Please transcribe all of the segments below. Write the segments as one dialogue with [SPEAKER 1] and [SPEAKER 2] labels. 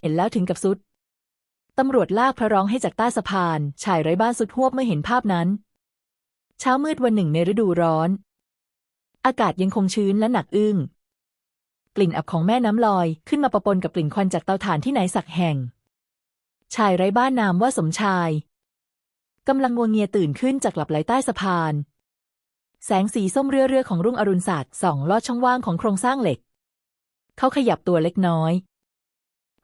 [SPEAKER 1] เห็นแล้วถึงกับสุด ตำรวจลากพระร้องให้จากใต้สะพาน ชายไร้บ้านสุดหวบเมื่อเห็นภาพนั้น เช้ามืดวันหนึ่งในฤดูร้อน อากาศยังคงชื้นและหนักอึ้ง กลิ่นอับของแม่น้ำลอยขึ้นมาปะปนกับกลิ่นควันจากเตาถ่านที่ไหนสักแห่ง ชายไร้บ้านนามว่าสมชายกำลังงัวเงียตื่นขึ้นจากหลับไหลใต้สะพาน แสงสีส้มเรื่อๆของรุ่งอรุณศาสตร์ส่องลอดช่องว่างของโครงสร้างเหล็ก เขาขยับตัวเล็กน้อย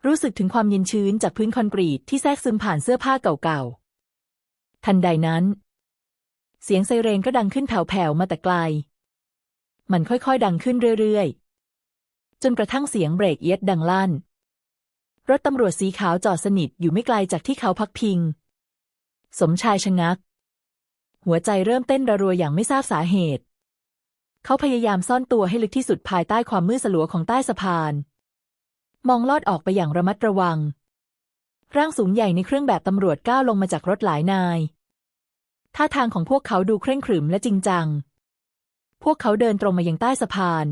[SPEAKER 1] รู้สึกถึงความเย็นชื้นจากพื้นคอนกรีตที่แทรกซึมผ่านเสื้อผ้าเก่าๆ ทันใดนั้น เสียงไซเรนก็ดังขึ้นแผ่วๆมาแต่ไกล มันค่อยๆ ดังขึ้นเรื่อยๆ จนกระทั่งเสียงเบรกเอียดดังลั่น รถตำรวจสีขาวจอดสนิทอยู่ไม่ไกลจากที่เขาพักพิง สมชายชะงัก หัวใจเริ่มเต้นระรัวอย่างไม่ทราบสาเหตุ เขาพยายามซ่อนตัวให้ลึกที่สุดภายใต้ความมืดสลัวของใต้สะพาน มองลอดออกไปอย่างระมัดระวัง ร่างสูงใหญ่ในเครื่องแบบตำรวจก้าวลงมาจากรถหลายนาย ท่าทางของพวกเขาดูเคร่งขรึมและจริงจัง พวกเขาเดินตรงมายังใต้สะพาน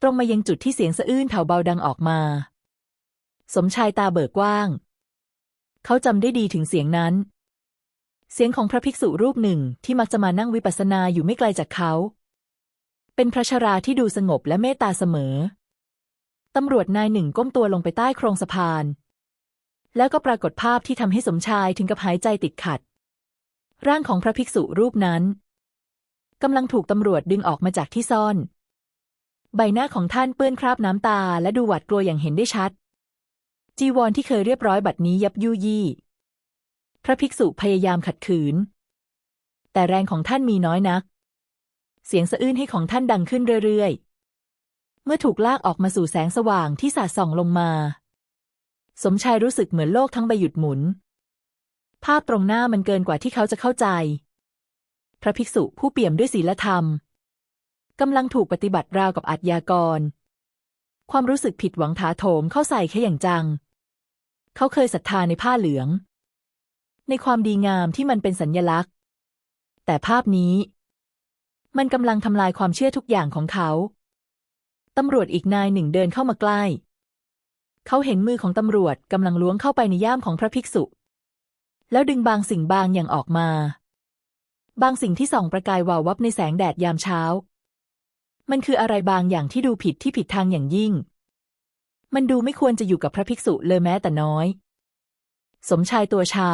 [SPEAKER 1] ตรงมายังจุดที่เสียงสะอื้นแผ่วเบาดังออกมา สมชายตาเบิกกว้าง เขาจำได้ดีถึงเสียงนั้น เสียงของพระภิกษุรูปหนึ่งที่มักจะมานั่งวิปัสสนาอยู่ไม่ไกลจากเขา เป็นพระชราที่ดูสงบและเมตตาเสมอ ตำรวจนายหนึ่งก้มตัวลงไปใต้โครงสะพาน แล้วก็ปรากฏภาพที่ทำให้สมชายถึงกับหายใจติดขัด ร่างของพระภิกษุรูปนั้นกำลังถูกตำรวจดึงออกมาจากที่ซ่อน ใบหน้าของท่านเปื้อนคราบน้ำตาและดูหวาดกลัวอย่างเห็นได้ชัด จีวรที่เคยเรียบร้อยบัดนี้ยับยุยี่ พระภิกษุพยายามขัดขืน แต่แรงของท่านมีน้อยนัก เสียงสะอื้นให้ของท่านดังขึ้นเรื่อยๆ มื่อถูกลากออกมาสู่แสงสว่างที่สาดส่องลงมา สมชายรู้สึกเหมือนโลกทั้งใบหยุดหมุน ภาพตรงหน้ามันเกินกว่าที่เขาจะเข้าใจ พระภิกษุผู้เปี่ยมด้วยศีลธรรมกำลังถูกปฏิบัติราวกับอาชญากร ความรู้สึกผิดหวังถาโถมเข้าใส่แค่อย่างจัง เขาเคยศรัทธาในผ้าเหลือง ในความดีงามที่มันเป็นสัญญลักษณ์ แต่ภาพนี้ มันกำลังทำลายความเชื่อทุกอย่างของเขา ตำรวจอีกนายหนึ่งเดินเข้ามาใกล้ เขาเห็นมือของตำรวจกำลังล้วงเข้าไปในย่ามของพระภิกษุ แล้วดึงบางสิ่งบางอย่างออกมา บางสิ่งที่ส่องประกายวาววับในแสงแดดยามเช้า มันคืออะไรบางอย่างที่ดูผิดที่ผิดทางอย่างยิ่ง มันดูไม่ควรจะอยู่กับพระภิกษุเลยแม้แต่น้อย สมชายตัวชา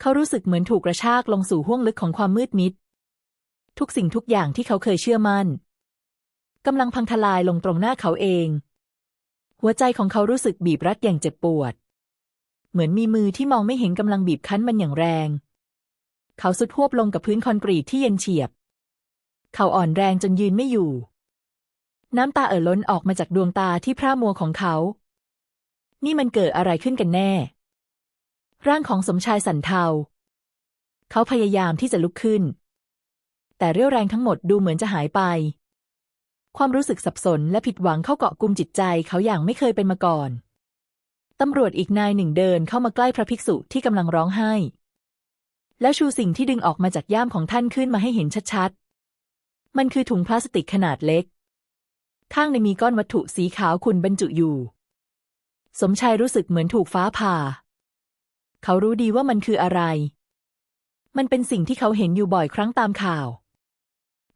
[SPEAKER 1] เขารู้สึกเหมือนถูกกระชากลงสู่ห้วงลึกของความมืดมิด ทุกสิ่งทุกอย่างที่เขาเคยเชื่อมั่น กำลังพังทลายลงตรงหน้าเขาเอง หัวใจของเขารู้สึกบีบรัดอย่างเจ็บปวด เหมือนมีมือที่มองไม่เห็นกำลังบีบคั้นมันอย่างแรง เขาสุดหวบลงกับพื้นคอนกรีตที่เย็นเฉียบ เขาอ่อนแรงจนยืนไม่อยู่ น้ำตาเอ่อล้นออกมาจากดวงตาที่พร่ามัวของเขา นี่มันเกิดอะไรขึ้นกันแน่ ร่างของสมชายสันเทา เขาพยายามที่จะลุกขึ้น แต่เรี่ยวแรงทั้งหมดดูเหมือนจะหายไป ความรู้สึกสับสนและผิดหวังเข้าเกาะกลุ่มจิตใจเขาอย่างไม่เคยเป็นมาก่อน ตำรวจอีกนายหนึ่งเดินเข้ามาใกล้พระภิกษุที่กำลังร้องไห้ แล้วชูสิ่งที่ดึงออกมาจากย่ามของท่านขึ้นมาให้เห็นชัดๆ มันคือถุงพลาสติกขนาดเล็ก ข้างในมีก้อนวัตถุสีขาวขุ่นบรรจุอยู่ สมชายรู้สึกเหมือนถูกฟ้าผ่า เขารู้ดีว่ามันคืออะไร มันเป็นสิ่งที่เขาเห็นอยู่บ่อยครั้งตามข่าว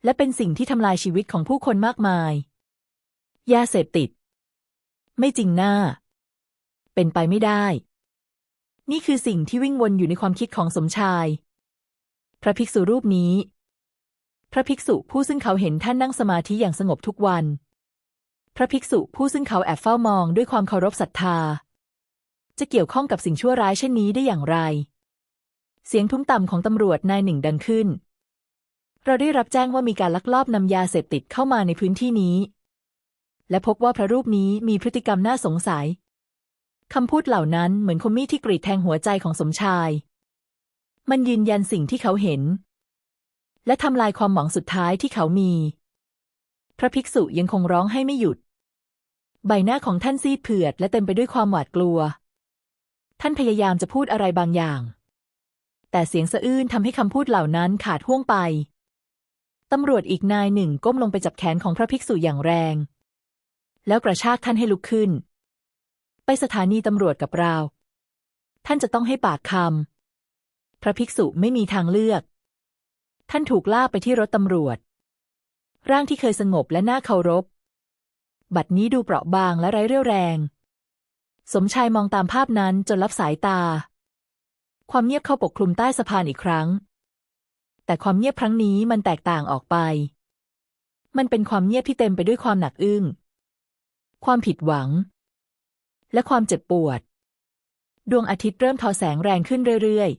[SPEAKER 1] และเป็นสิ่งที่ทำลายชีวิตของผู้คนมากมาย ยาเสพติด ไม่จริงหน้า เป็นไปไม่ได้ นี่คือสิ่งที่วิ่งวนอยู่ในความคิดของสมชาย พระภิกษุรูปนี้ พระภิกษุผู้ซึ่งเขาเห็นท่านนั่งสมาธิอย่างสงบทุกวัน พระภิกษุผู้ซึ่งเขาแอบเฝ้ามองด้วยความเคารพศรัทธา จะเกี่ยวข้องกับสิ่งชั่วร้ายเช่นนี้ได้อย่างไร เสียงทุ้มต่ำของตำรวจนายหนึ่งดังขึ้น เราได้รับแจ้งว่ามีการลักลอบนำยาเสพติดเข้ามาในพื้นที่นี้ และพบว่าพระรูปนี้มีพฤติกรรมน่าสงสัยคำพูดเหล่านั้นเหมือนคมมีดที่กรีดแทงหัวใจของสมชาย มันยืนยันสิ่งที่เขาเห็น และทำลายความหวังสุดท้ายที่เขามี พระภิกษุยังคงร้องให้ไม่หยุด ใบหน้าของท่านซีดเผือดและเต็มไปด้วยความหวาดกลัว ท่านพยายามจะพูดอะไรบางอย่าง แต่เสียงสะอื้นทำให้คำพูดเหล่านั้นขาดห่วงไป ตำรวจอีกนายหนึ่งก้มลงไปจับแขนของพระภิกษุอย่างแรง แล้วกระชากท่านให้ลุกขึ้น ไปสถานีตำรวจกับเรา ท่านจะต้องให้ปากคำพระภิกษุไม่มีทางเลือก ท่านถูกลากไปที่รถตำรวจ ร่างที่เคยสงบและน่าเคารพ บัดนี้ดูเปราะบางและไร้เรี่ยวแรง สมชายมองตามภาพนั้นจนลับสายตา ความเงียบเข้าปกคลุมใต้สะพานอีกครั้ง แต่ความเงียบครั้งนี้มันแตกต่างออกไป มันเป็นความเงียบที่เต็มไปด้วยความหนักอึ้ง ความผิดหวัง และความเจ็บปวด ดวงอาทิตย์เริ่มทอแสงแรงขึ้นเรื่อย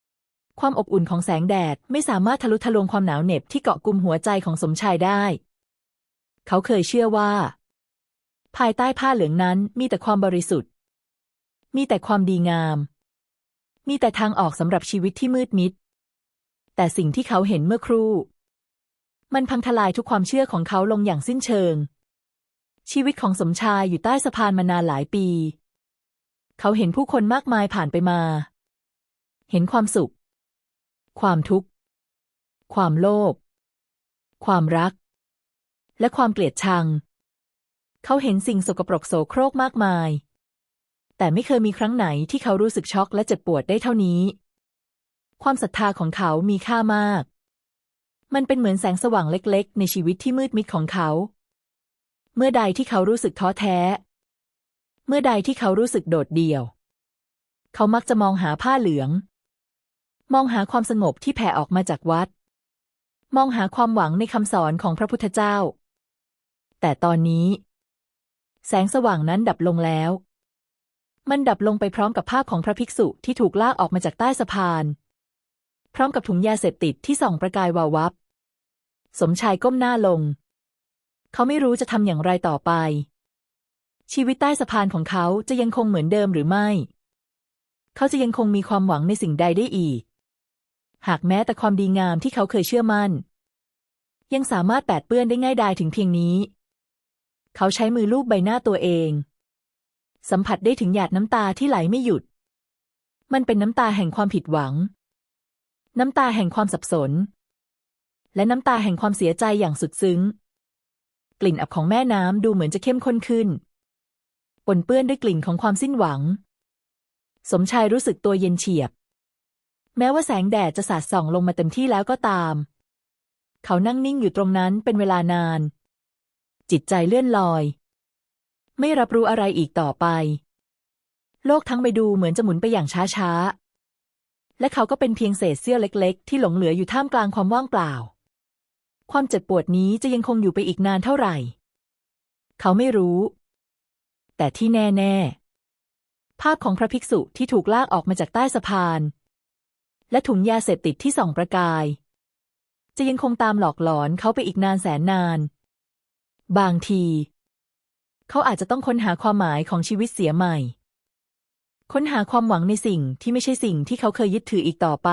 [SPEAKER 1] ๆ ความอบอุ่นของแสงแดดไม่สามารถทะลุทะลวงความหนาวเหน็บที่เกาะกลุ่มหัวใจของสมชายได้ เขาเคยเชื่อว่า ภายใต้ผ้าเหลืองนั้นมีแต่ความบริสุทธิ์ มีแต่ความดีงาม มีแต่ทางออกสำหรับชีวิตที่มืดมิด แต่สิ่งที่เขาเห็นเมื่อครู่ มันพังทลายทุกความเชื่อของเขาลงอย่างสิ้นเชิง ชีวิตของสมชายอยู่ใต้สะพานมานานหลายปี เขาเห็นผู้คนมากมายผ่านไปมา เห็นความสุข ความทุกข์ ความโลภ ความรัก และความเกลียดชัง เขาเห็นสิ่งสกปรกโสโครกมากมาย แต่ไม่เคยมีครั้งไหนที่เขารู้สึกช็อกและเจ็บปวดได้เท่านี้ ความศรัทธาของเขามีค่ามาก มันเป็นเหมือนแสงสว่างเล็กๆ ในชีวิตที่มืดมิดของเขา เมื่อใดที่เขารู้สึกท้อแท้ เมื่อใดที่เขารู้สึกโดดเดี่ยว เขามักจะมองหาผ้าเหลือง มองหาความสงบที่แผ่ออกมาจากวัด มองหาความหวังในคำสอนของพระพุทธเจ้า แต่ตอนนี้ แสงสว่างนั้นดับลงแล้ว มันดับลงไปพร้อมกับภาพของพระภิกษุที่ถูกลากออกมาจากใต้สะพาน พร้อมกับถุงยาเสพติดที่ส่องประกายวาววับ สมชายก้มหน้าลง เขาไม่รู้จะทำอย่างไรต่อไป ชีวิตใต้สะพานของเขาจะยังคงเหมือนเดิมหรือไม่ เขาจะยังคงมีความหวังในสิ่งใดได้อีก หากแม้แต่ความดีงามที่เขาเคยเชื่อมั่น ยังสามารถแปดเปื้อนได้ง่ายดายถึงเพียงนี้ เขาใช้มือลูบใบหน้าตัวเอง สัมผัสได้ถึงหยาดน้ำตาที่ไหลไม่หยุดมันเป็นน้ำตาแห่งความผิดหวัง น้ำตาแห่งความสับสน และน้ำตาแห่งความเสียใจอย่างสุดซึ้ง กลิ่นอับของแม่น้ำดูเหมือนจะเข้มข้นขึ้น ปนเปื้อนด้วยกลิ่นของความสิ้นหวัง สมชายรู้สึกตัวเย็นเฉียบ แม้ว่าแสงแดดจะสาดส่องลงมาเต็มที่แล้วก็ตาม เขานั่งนิ่งอยู่ตรงนั้นเป็นเวลานาน จิตใจเลื่อนลอย ไม่รับรู้อะไรอีกต่อไป โลกทั้งใบดูเหมือนจะหมุนไปอย่างช้าๆ และเขาก็เป็นเพียงเศษเสี้ยวเล็ก ๆ ที่หลงเหลืออยู่ท่ามกลางความว่างเปล่า ความเจ็บปวดนี้จะยังคงอยู่ไปอีกนานเท่าไหร่ เขาไม่รู้ แต่ที่แน่ๆ ภาพของพระภิกษุที่ถูกลากออกมาจากใต้สะพาน และถุงยาเสพติดที่ส่องประกาย จะยังคงตามหลอกหลอนเขาไปอีกนานแสนนาน บางที เขาอาจจะต้องค้นหาความหมายของชีวิตเสียใหม่ ค้นหาความหวังในสิ่งที่ไม่ใช่สิ่งที่เขาเคยยึดถืออีกต่อไป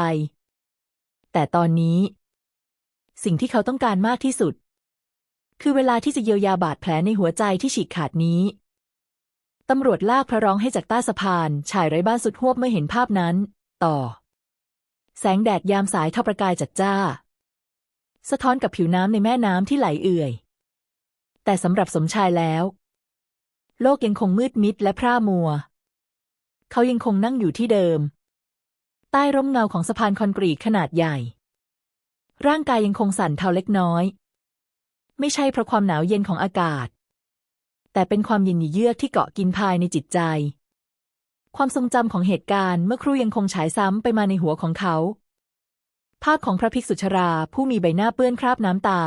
[SPEAKER 1] แต่ตอนนี้ สิ่งที่เขาต้องการมากที่สุด คือเวลาที่จะเยียวยาบาดแผลในหัวใจที่ฉีกขาดนี้ตำรวจลากพระร้องให้จากใต้สะพาน ชายไร้บ้านสุดหวบเมื่อเห็นภาพนั้น ต่อ แสงแดดยามสายเท่าประกายจัดจ้า สะท้อนกับผิวน้ำในแม่น้ำที่ไหลเอื่อย แต่สำหรับสมชายแล้ว โลกยังคงมืดมิดและพร่ามัว เขายังคงนั่งอยู่ที่เดิม ใต้ร่มเงาของสะพานคอนกรีตขนาดใหญ่ ร่างกายยังคงสั่นเทาเล็กน้อย ไม่ใช่เพราะความหนาวเย็นของอากาศ แต่เป็นความเย็นเยือกที่เกาะกินภายในจิตใจ ความทรงจำของเหตุการณ์เมื่อครู่ยังคงฉายซ้ำไปมาในหัวของเขา ภาพของพระภิกษุชราผู้มีใบหน้าเปื้อนคราบน้ำตา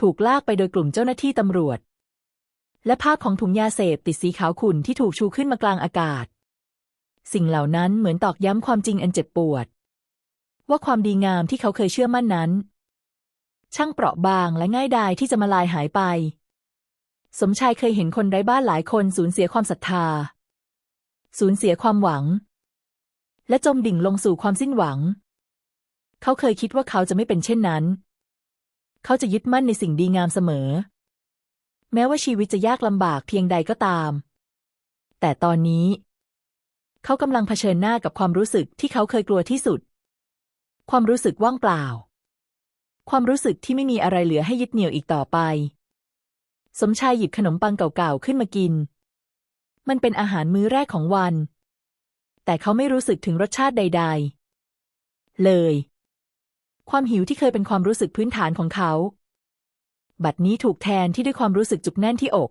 [SPEAKER 1] ถูกลากไปโดยกลุ่มเจ้าหน้าที่ตำรวจและภาพของถุงยาเสพติดสีขาวขุ่นที่ถูกชูขึ้นมากลางอากาศ สิ่งเหล่านั้นเหมือนตอกย้ำความจริงอันเจ็บปวด ว่าความดีงามที่เขาเคยเชื่อมั่นนั้น ช่างเปราะบางและง่ายดายที่จะมาลายหายไป สมชายเคยเห็นคนไร้บ้านหลายคนสูญเสียความศรัทธา สูญเสียความหวัง และจมดิ่งลงสู่ความสิ้นหวัง เขาเคยคิดว่าเขาจะไม่เป็นเช่นนั้น เขาจะยึดมั่นในสิ่งดีงามเสมอ แม้ว่าชีวิตจะยากลำบากเพียงใดก็ตาม แต่ตอนนี้ เขากำลังเผชิญหน้ากับความรู้สึกที่เขาเคยกลัวที่สุด ความรู้สึกว่างเปล่า ความรู้สึกที่ไม่มีอะไรเหลือให้ยึดเหนี่ยวอีกต่อไป สมชายหยิบขนมปังเก่าๆขึ้นมากิน มันเป็นอาหารมื้อแรกของวัน แต่เขาไม่รู้สึกถึงรสชาติใด ๆ เลย ความหิวที่เคยเป็นความรู้สึกพื้นฐานของเขา บัดนี้ถูกแทนที่ด้วยความรู้สึกจุกแน่นที่อก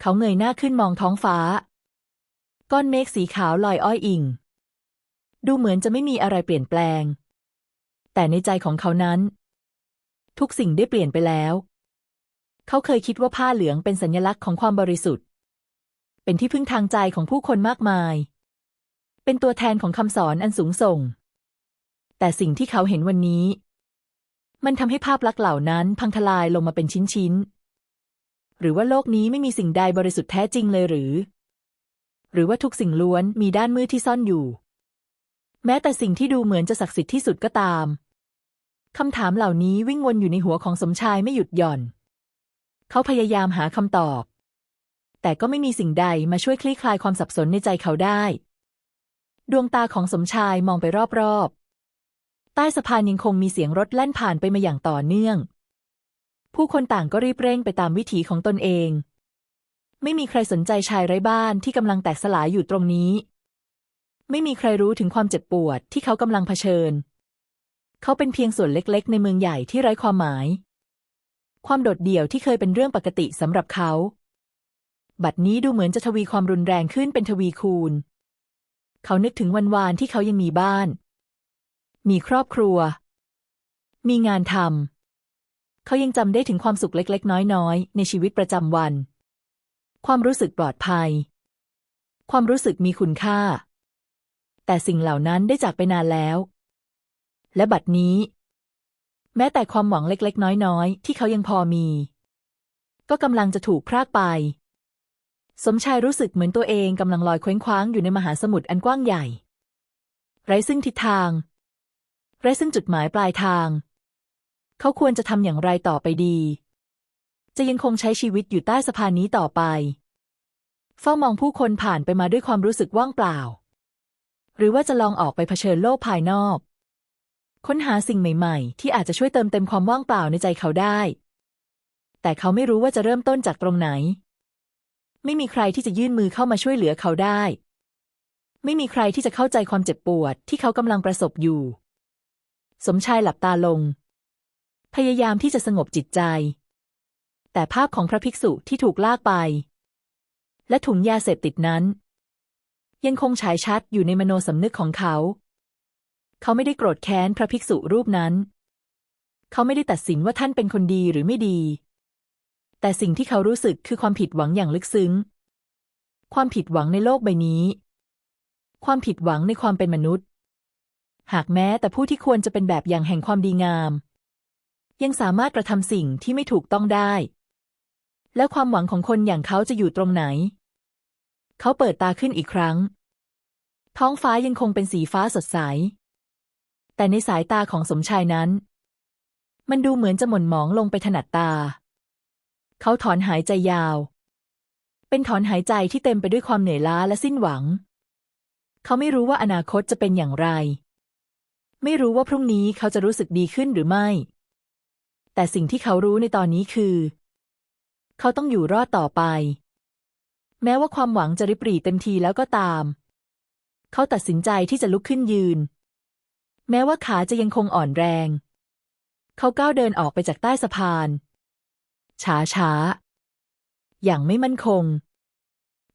[SPEAKER 1] เขาเงยหน้าขึ้นมองท้องฟ้า ก้อนเมฆสีขาวลอยอ้อยอิง ดูเหมือนจะไม่มีอะไรเปลี่ยนแปลง แต่ในใจของเขานั้น ทุกสิ่งได้เปลี่ยนไปแล้ว เขาเคยคิดว่าผ้าเหลืองเป็นสัญลักษณ์ของความบริสุทธิ์ เป็นที่พึ่งทางใจของผู้คนมากมาย เป็นตัวแทนของคำสอนอันสูงส่ง แต่สิ่งที่เขาเห็นวันนี้ มันทำให้ภาพลักษณ์เหล่านั้นพังทลายลงมาเป็นชิ้นๆหรือว่าโลกนี้ไม่มีสิ่งใดบริสุทธิ์แท้จริงเลยหรือ หรือว่าทุกสิ่งล้วนมีด้านมืดที่ซ่อนอยู่ แม้แต่สิ่งที่ดูเหมือนจะศักดิ์สิทธิ์ที่สุดก็ตามคำถามเหล่านี้วิ่งวนอยู่ในหัวของสมชายไม่หยุดหย่อน เขาพยายามหาคำตอบ แต่ก็ไม่มีสิ่งใดมาช่วยคลี่คลายความสับสนในใจเขาได้ ดวงตาของสมชายมองไปรอบๆ ใต้สะพานยังคงมีเสียงรถแล่นผ่านไปมาอย่างต่อเนื่อง ผู้คนต่างก็รีบเร่งไปตามวิถีของตนเอง ไม่มีใครสนใจชายไร้บ้านที่กำลังแตกสลายอยู่ตรงนี้ ไม่มีใครรู้ถึงความเจ็บปวดที่เขากำลังเผชิญ เขาเป็นเพียงส่วนเล็กๆ ในเมืองใหญ่ที่ไร้ความหมาย ความโดดเดี่ยวที่เคยเป็นเรื่องปกติสำหรับเขา บัดนี้ดูเหมือนจะทวีความรุนแรงขึ้นเป็นทวีคูณ เขานึกถึงวันวานที่เขายังมีบ้าน มีครอบครัว มีงานทำเขายังจำได้ถึงความสุขเล็ก ๆ น้อย ๆ ในชีวิตประจำวัน ความรู้สึกปลอดภัย ความรู้สึกมีคุณค่า แต่สิ่งเหล่านั้นได้จากไปนานแล้ว และบัดนี้ แม้แต่ความหวังเล็กๆ น้อยๆ ที่เขายังพอมี ก็กำลังจะถูกพรากไป สมชายรู้สึกเหมือนตัวเองกำลังลอยเคว้งคว้างอยู่ในมหาสมุทรอันกว้างใหญ่ ไร้ซึ่งทิศทาง ไร้ซึ่งจุดหมายปลายทาง เขาควรจะทำอย่างไรต่อไปดี จะยังคงใช้ชีวิตอยู่ใต้สะพานนี้ต่อไป เฝ้ามองผู้คนผ่านไปมาด้วยความรู้สึกว่างเปล่า หรือว่าจะลองออกไปเผชิญโลกภายนอก ค้นหาสิ่งใหม่ ๆ ที่อาจจะช่วยเติมเต็มความว่างเปล่าในใจเขาได้ แต่เขาไม่รู้ว่าจะเริ่มต้นจากตรงไหน ไม่มีใครที่จะยื่นมือเข้ามาช่วยเหลือเขาได้ ไม่มีใครที่จะเข้าใจความเจ็บปวดที่เขากำลังประสบอยู่ สมชายหลับตาลง พยายามที่จะสงบจิตใจ แต่ภาพของพระภิกษุที่ถูกลากไป และถุงยาเสพติดนั้น ยังคงฉายชัดอยู่ในมโนสำนึกของเขา เขาไม่ได้โกรธแค้นพระภิกษุรูปนั้น เขาไม่ได้ตัดสินว่าท่านเป็นคนดีหรือไม่ดี แต่สิ่งที่เขารู้สึกคือความผิดหวังอย่างลึกซึ้ง ความผิดหวังในโลกใบนี้ ความผิดหวังในความเป็นมนุษย์ หากแม้แต่ผู้ที่ควรจะเป็นแบบอย่างแห่งความดีงามยังสามารถกระทำสิ่งที่ไม่ถูกต้องได้ แล้วความหวังของคนอย่างเขาจะอยู่ตรงไหน เขาเปิดตาขึ้นอีกครั้ง ท้องฟ้ายังคงเป็นสีฟ้าสดใส แต่ในสายตาของสมชายนั้น มันดูเหมือนจะหม่นหมองลงไปถนัดตา เขาถอนหายใจยาว เป็นถอนหายใจที่เต็มไปด้วยความเหนื่อยล้าและสิ้นหวัง เขาไม่รู้ว่าอนาคตจะเป็นอย่างไร ไม่รู้ว่าพรุ่งนี้เขาจะรู้สึกดีขึ้นหรือไม่ แต่สิ่งที่เขารู้ในตอนนี้คือ เขาต้องอยู่รอดต่อไป แม้ว่าความหวังจะริบหรี่เต็มทีแล้วก็ตาม เขาตัดสินใจที่จะลุกขึ้นยืน แม้ว่าขาจะยังคงอ่อนแรง เขาก้าวเดินออกไปจากใต้สะพาน ช้าช้าอย่างไม่มั่นคง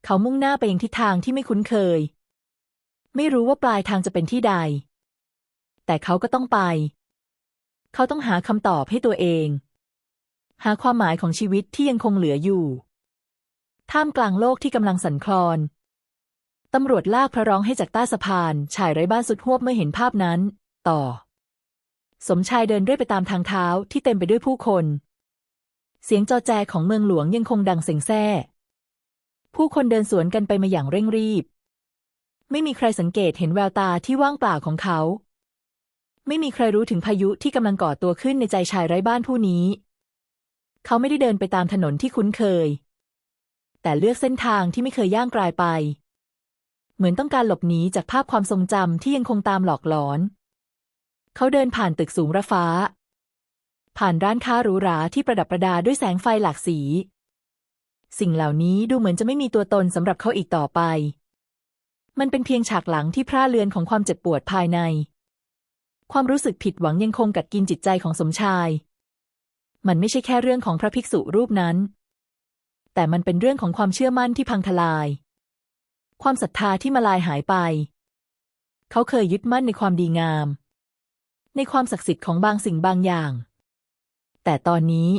[SPEAKER 1] เขามุ่งหน้าไปยังทิศทางที่ไม่คุ้นเคย ไม่รู้ว่าปลายทางจะเป็นที่ใด แต่เขาก็ต้องไป เขาต้องหาคำตอบให้ตัวเอง หาความหมายของชีวิตที่ยังคงเหลืออยู่ ท่ามกลางโลกที่กำลังสั่นคลอน ตำรวจลากพระร้องให้จากใต้สะพาน ชายไร้บ้านสุดหวบเมื่อเห็นภาพนั้น ต่อ สมชายเดินเรื่อยไปตามทางเท้าที่เต็มไปด้วยผู้คน เสียงจอแจของเมืองหลวงยังคงดังเซ็งแซ่ ผู้คนเดินสวนกันไปมาอย่างเร่งรีบ ไม่มีใครสังเกตเห็นแววตาที่ว่างเปล่าของเขา ไม่มีใครรู้ถึงพายุที่กำลังก่อตัวขึ้นในใจชายไร้บ้านผู้นี้ เขาไม่ได้เดินไปตามถนนที่คุ้นเคย แต่เลือกเส้นทางที่ไม่เคยย่างกลายไป เหมือนต้องการหลบหนีจากภาพความทรงจำที่ยังคงตามหลอกหลอน เขาเดินผ่านตึกสูงระฟ้า ผ่านร้านค้าหรูหราที่ประดับประดาด้วยแสงไฟหลากสี สิ่งเหล่านี้ดูเหมือนจะไม่มีตัวตนสำหรับเขาอีกต่อไป มันเป็นเพียงฉากหลังที่พร่าเลือนของความเจ็บปวดภายใน ความรู้สึกผิดหวังยังคงกัดกินจิตใจของสมชาย มันไม่ใช่แค่เรื่องของพระภิกษุรูปนั้น แต่มันเป็นเรื่องของความเชื่อมั่นที่พังทลาย ความศรัทธาที่มาลายหายไป เขาเคยยึดมั่นในความดีงาม ในความศักดิ์สิทธิ์ของบางสิ่งบางอย่าง แต่ตอนนี้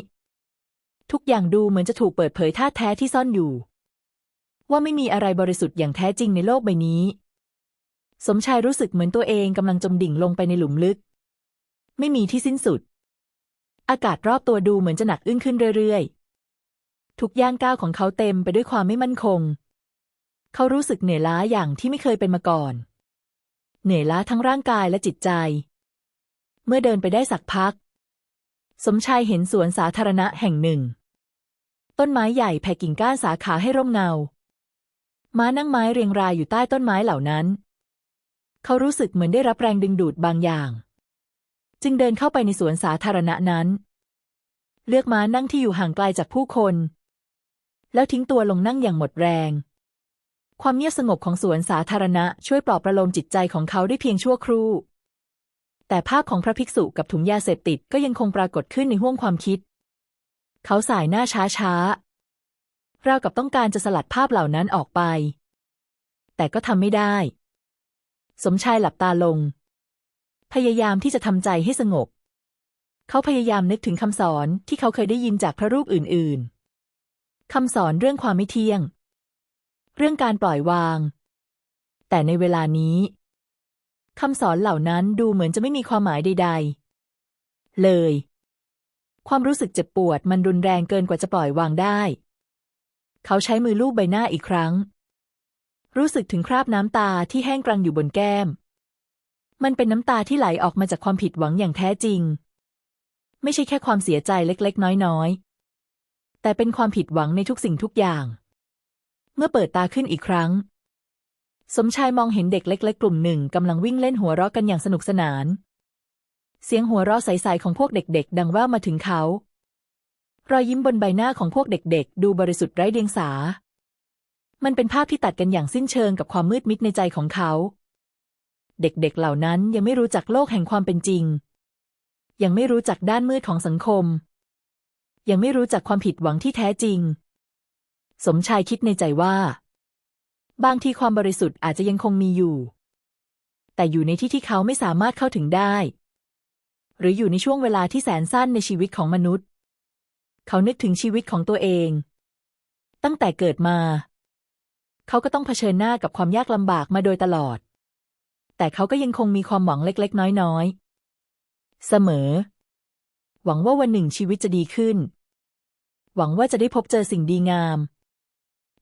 [SPEAKER 1] ทุกอย่างดูเหมือนจะถูกเปิดเผยท่าแท้ที่ซ่อนอยู่ ว่าไม่มีอะไรบริสุทธิ์อย่างแท้จริงในโลกใบนี้สมชายรู้สึกเหมือนตัวเองกำลังจมดิ่งลงไปในหลุมลึก ไม่มีที่สิ้นสุด อากาศรอบตัวดูเหมือนจะหนักอึ้งขึ้นเรื่อยๆ ทุกย่างก้าวของเขาเต็มไปด้วยความไม่มั่นคง เขารู้สึกเหนื่อยล้าอย่างที่ไม่เคยเป็นมาก่อน เหนื่อยล้าทั้งร่างกายและจิตใจ เมื่อเดินไปได้สักพัก สมชายเห็นสวนสาธารณะแห่งหนึ่ง ต้นไม้ใหญ่แผ่กิ่งก้านสาขาให้ร่มเงา ม้านั่งไม้เรียงรายอยู่ใต้ต้นไม้เหล่านั้น เขารู้สึกเหมือนได้รับแรงดึงดูดบางอย่าง จึงเดินเข้าไปในสวนสาธารณะนั้น เลือกม้านั่งที่อยู่ห่างไกลจากผู้คน แล้วทิ้งตัวลงนั่งอย่างหมดแรง ความเงียบสงบของสวนสาธารณะช่วยปลอบประโลมจิตใจของเขาได้เพียงชั่วครู่ แต่ภาพของพระภิกษุกับถุงยาเสพติดก็ยังคงปรากฏขึ้นในห้วงความคิด เขาสายหน้าช้าช้าๆรากับต้องการจะสลัดภาพเหล่านั้นออกไป แต่ก็ทำไม่ได้ สมชายหลับตาลง พยายามที่จะทำใจให้สงบ เขาพยายามนึกถึงคำสอนที่เขาเคยได้ยินจากพระรูปอื่น ๆคำสอนเรื่องความไม่เที่ยง เรื่องการปล่อยวาง แต่ในเวลานี้คำสอนเหล่านั้นดูเหมือนจะไม่มีความหมายใด ๆ เลย ความรู้สึกเจ็บปวดมันรุนแรงเกินกว่าจะปล่อยวางได้ เขาใช้มือลูบใบหน้าอีกครั้ง รู้สึกถึงคราบน้ำตาที่แห้งกรังอยู่บนแก้ม มันเป็นน้ำตาที่ไหลออกมาจากความผิดหวังอย่างแท้จริง ไม่ใช่แค่ความเสียใจเล็กๆ น้อยๆ แต่เป็นความผิดหวังในทุกสิ่งทุกอย่าง เมื่อเปิดตาขึ้นอีกครั้ง สมชายมองเห็นเด็กเล็ก ๆ กลุ่มหนึ่งกำลังวิ่งเล่นหัวเราะกันอย่างสนุกสนาน เสียงหัวเราะใสๆของพวกเด็ก ๆ ดังแว่วมาถึงเขา รอยยิ้มบนใบหน้าของพวกเด็ก ๆ ดูบริสุทธิ์ไร้เดียงสา มันเป็นภาพที่ตัดกันอย่างสิ้นเชิงกับความมืดมิดในใจของเขา เด็กๆเหล่านั้นยังไม่รู้จักโลกแห่งความเป็นจริง ยังไม่รู้จักด้านมืดของสังคม ยังไม่รู้จักความผิดหวังที่แท้จริง สมชายคิดในใจว่า บางทีความบริสุทธิ์อาจจะยังคงมีอยู่ แต่อยู่ในที่ที่เขาไม่สามารถเข้าถึงได้ หรืออยู่ในช่วงเวลาที่แสนสั้นในชีวิตของมนุษย์ เขานึกถึงชีวิตของตัวเอง ตั้งแต่เกิดมา เขาก็ต้องเผชิญหน้ากับความยากลำบากมาโดยตลอด แต่เขาก็ยังคงมีความหวังเล็กๆ น้อยๆ เสมอ หวังว่าวันหนึ่งชีวิตจะดีขึ้น หวังว่าจะได้พบเจอสิ่งดีงาม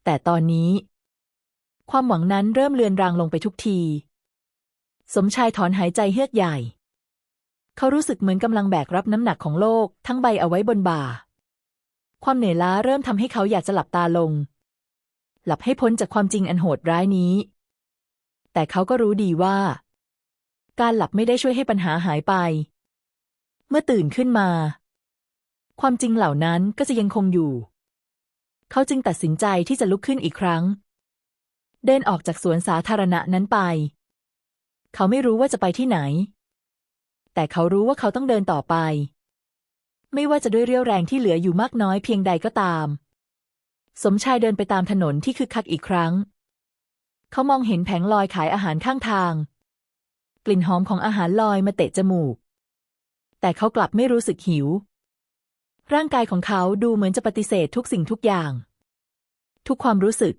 [SPEAKER 1] แต่ตอนนี้ ความหวังนั้นเริ่มเลือนรางลงไปทุกที สมชายถอนหายใจเฮือกใหญ่ เขารู้สึกเหมือนกำลังแบกรับน้ำหนักของโลกทั้งใบเอาไว้บนบ่า ความเหนื่อยล้าเริ่มทำให้เขาอยากจะหลับตาลง หลับให้พ้นจากความจริงอันโหดร้ายนี้ แต่เขาก็รู้ดีว่า การหลับไม่ได้ช่วยให้ปัญหาหายไป เมื่อตื่นขึ้นมา ความจริงเหล่านั้นก็จะยังคงอยู่ เขาจึงตัดสินใจที่จะลุกขึ้นอีกครั้ง เดินออกจากสวนสาธารณะนั้นไป เขาไม่รู้ว่าจะไปที่ไหน แต่เขารู้ว่าเขาต้องเดินต่อไป ไม่ว่าจะด้วยเรี่ยวแรงที่เหลืออยู่มากน้อยเพียงใดก็ตาม สมชายเดินไปตามถนนที่คึกคักอีกครั้ง เขามองเห็นแผงลอยขายอาหารข้างทาง กลิ่นหอมของอาหารลอยมาเตะจมูก แต่เขากลับไม่รู้สึกหิว ร่างกายของเขาดูเหมือนจะปฏิเสธทุกสิ่งทุกอย่าง ทุกความรู้สึก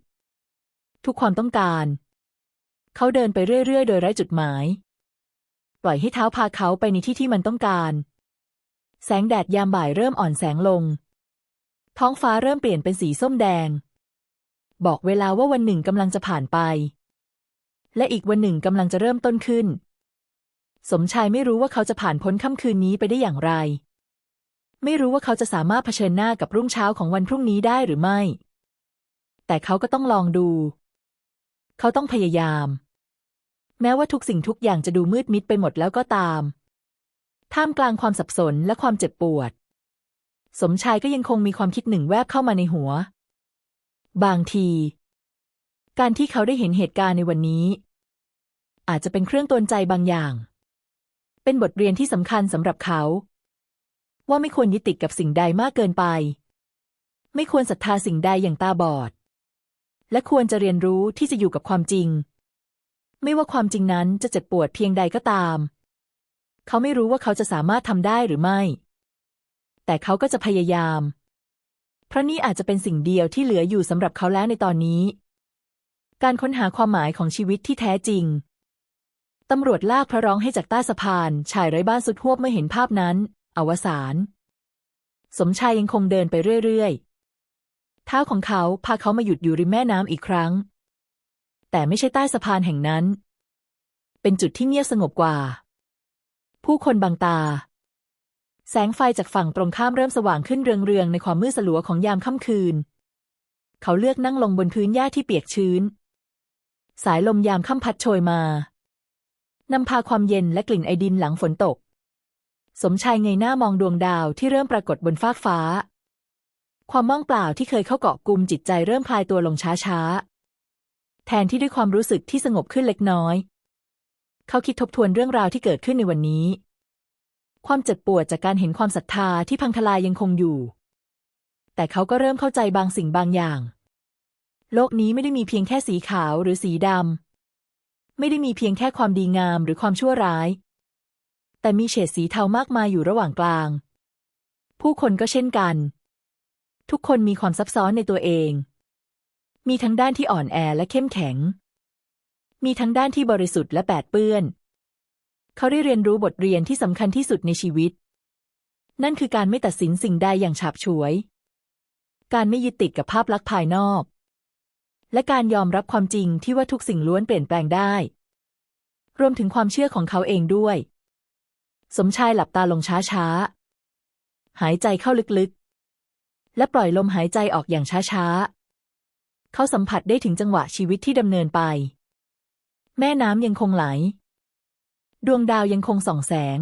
[SPEAKER 1] ทุกความต้องการ เขาเดินไปเรื่อยๆ โดยไร้จุดหมาย ปล่อยให้เท้าพาเขาไปในที่ที่มันต้องการ แสงแดดยามบ่ายเริ่มอ่อนแสงลง ท้องฟ้าเริ่มเปลี่ยนเป็นสีส้มแดง บอกเวลาว่าวันหนึ่งกำลังจะผ่านไป และอีกวันหนึ่งกำลังจะเริ่มต้นขึ้น สมชายไม่รู้ว่าเขาจะผ่านพ้นค่ำคืนนี้ไปได้อย่างไร ไม่รู้ว่าเขาจะสามารถเผชิญหน้ากับรุ่งเช้าของวันพรุ่งนี้ได้หรือไม่ แต่เขาก็ต้องลองดู เขาต้องพยายาม แม้ว่าทุกสิ่งทุกอย่างจะดูมืดมิดไปหมดแล้วก็ตาม ท่ามกลางความสับสนและความเจ็บปวด สมชายก็ยังคงมีความคิดหนึ่งแวบเข้ามาในหัว บางที การที่เขาได้เห็นเหตุการณ์ในวันนี้ อาจจะเป็นเครื่องตือนใจบางอย่าง เป็นบทเรียนที่สำคัญสำหรับเขา ว่าไม่ควรยึดติดกับสิ่งใดมากเกินไป ไม่ควรศรัทธาสิ่งใดอย่างตาบอด และควรจะเรียนรู้ที่จะอยู่กับความจริง ไม่ว่าความจริงนั้นจะเจ็บปวดเพียงใดก็ตาม เขาไม่รู้ว่าเขาจะสามารถทำได้หรือไม่ แต่เขาก็จะพยายาม เพราะนี่อาจจะเป็นสิ่งเดียวที่เหลืออยู่สำหรับเขาแล้วในตอนนี้ การค้นหาความหมายของชีวิตที่แท้จริง ตำรวจลากพระร้องให้จากใต้สะพาน ชายไร้บ้านสุดหวบเมื่อเห็นภาพนั้น อวสานสมชายยังคงเดินไปเรื่อยๆ เท้าของเขาพาเขามาหยุดอยู่ริมแม่น้ำอีกครั้ง แต่ไม่ใช่ใต้สะพานแห่งนั้น เป็นจุดที่เงียบสงบกว่า ผู้คนบางตา แสงไฟจากฝั่งตรงข้ามเริ่มสว่างขึ้นเรืองๆในความมืดสลัวของยามค่ำคืน เขาเลือกนั่งลงบนพื้นหญ้าที่เปียกชื้น สายลมยามค่ำพัดโชยมานำพาความเย็นและกลิ่นไอดินหลังฝนตก สมชายเงยหน้ามองดวงดาวที่เริ่มปรากฏบนฟากฟ้า ความว่างเปล่าที่เคยเข้าเกาะกลุ่มจิตใจเริ่มคลายตัวลงช้าๆ แทนที่ด้วยความรู้สึกที่สงบขึ้นเล็กน้อย เขาคิดทบทวนเรื่องราวที่เกิดขึ้นในวันนี้ ความเจ็บปวดจากการเห็นความศรัทธาที่พังทลายยังคงอยู่ แต่เขาก็เริ่มเข้าใจบางสิ่งบางอย่าง โลกนี้ไม่ได้มีเพียงแค่สีขาวหรือสีดำ ไม่ได้มีเพียงแค่ความดีงามหรือความชั่วร้าย แต่มีเฉดสีเทามากมายอยู่ระหว่างกลาง ผู้คนก็เช่นกัน ทุกคนมีความซับซ้อนในตัวเอง มีทั้งด้านที่อ่อนแอและเข้มแข็ง มีทั้งด้านที่บริสุทธิ์และแปดเปื้อน เขาได้เรียนรู้บทเรียนที่สำคัญที่สุดในชีวิต นั่นคือการไม่ตัดสินสิ่งใดอย่างฉาบฉวย การไม่ยึดติดกับภาพลักษณ์ภายนอก และการยอมรับความจริงที่ว่าทุกสิ่งล้วนเปลี่ยนแปลงได้ รวมถึงความเชื่อของเขาเองด้วย สมชายหลับตาลงช้าๆ หายใจเข้าลึกๆ และปล่อยลมหายใจออกอย่างช้าๆ เขาสัมผัสได้ถึงจังหวะชีวิตที่ดำเนินไป แม่น้ำยังคงไหล ดวงดาวยังคงส่องแสง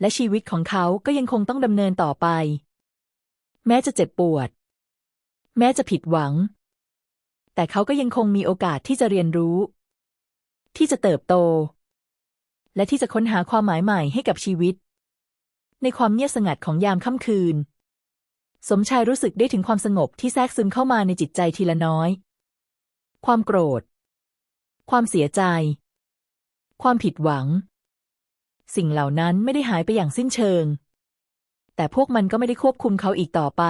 [SPEAKER 1] และชีวิตของเขาก็ยังคงต้องดำเนินต่อไป แม้จะเจ็บปวด แม้จะผิดหวัง แต่เขาก็ยังคงมีโอกาสที่จะเรียนรู้ ที่จะเติบโต และที่จะค้นหาความหมายใหม่ให้กับชีวิต ในความเงียบสงัดของยามค่ำคืน สมชายรู้สึกได้ถึงความสงบที่แทรกซึมเข้ามาในจิตใจทีละน้อย ความโกรธ ความเสียใจ ความผิดหวัง สิ่งเหล่านั้นไม่ได้หายไปอย่างสิ้นเชิง แต่พวกมันก็ไม่ได้ควบคุมเขาอีกต่อไป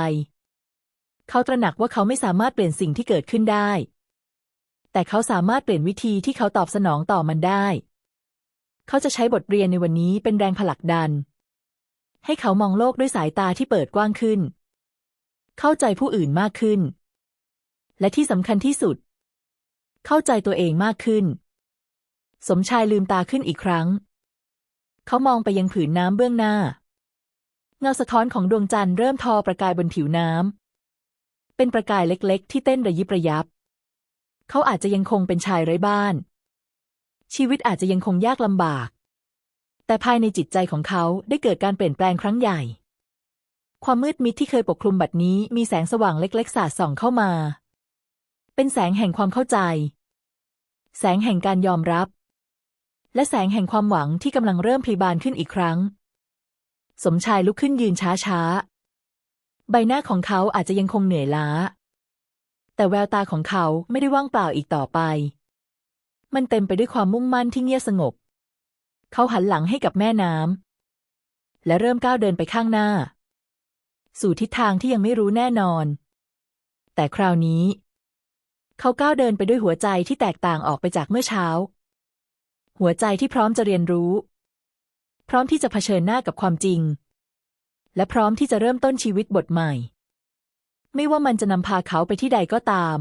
[SPEAKER 1] เขาตระหนักว่าเขาไม่สามารถเปลี่ยนสิ่งที่เกิดขึ้นได้ แต่เขาสามารถเปลี่ยนวิธีที่เขาตอบสนองต่อมันได้ เขาจะใช้บทเรียนในวันนี้เป็นแรงผลักดัน ให้เขามองโลกด้วยสายตาที่เปิดกว้างขึ้น เข้าใจผู้อื่นมากขึ้น และที่สำคัญที่สุด เข้าใจตัวเองมากขึ้น สมชายลืมตาขึ้นอีกครั้ง เขามองไปยังผืนน้ำเบื้องหน้า เงาสะท้อนของดวงจันทร์เริ่มทอประกายบนผิวน้ำ เป็นประกายเล็กๆ ที่เต้นระยิบระยับ เขาอาจจะยังคงเป็นชายไร้บ้าน ชีวิตอาจจะยังคงยากลำบาก แต่ภายในจิตใจของเขาได้เกิดการเปลี่ยนแปลงครั้งใหญ่ ความมืดมิดที่เคยปกคลุมบัดนี้มีแสงสว่างเล็กๆ สาดส่องเข้ามา เป็นแสงแห่งความเข้าใจ แสงแห่งการยอมรับ และแสงแห่งความหวังที่กำลังเริ่มพลีบานขึ้นอีกครั้ง สมชายลุกขึ้นยืนช้าๆใบหน้าของเขาอาจจะยังคงเหนื่อยล้า แต่แววตาของเขาไม่ได้ว่างเปล่าอีกต่อไป มันเต็มไปด้วยความมุ่งมั่นที่เงียบสงบ เขาหันหลังให้กับแม่น้ำและเริ่มก้าวเดินไปข้างหน้า สู่ทิศทางที่ยังไม่รู้แน่นอน แต่คราวนี้ เขาก้าวเดินไปด้วยหัวใจที่แตกต่างออกไปจากเมื่อเช้า หัวใจที่พร้อมจะเรียนรู้ พร้อมที่จะเผชิญหน้ากับความจริง และพร้อมที่จะเริ่มต้นชีวิตบทใหม่ ไม่ว่ามันจะนำพาเขาไปที่ใดก็ตาม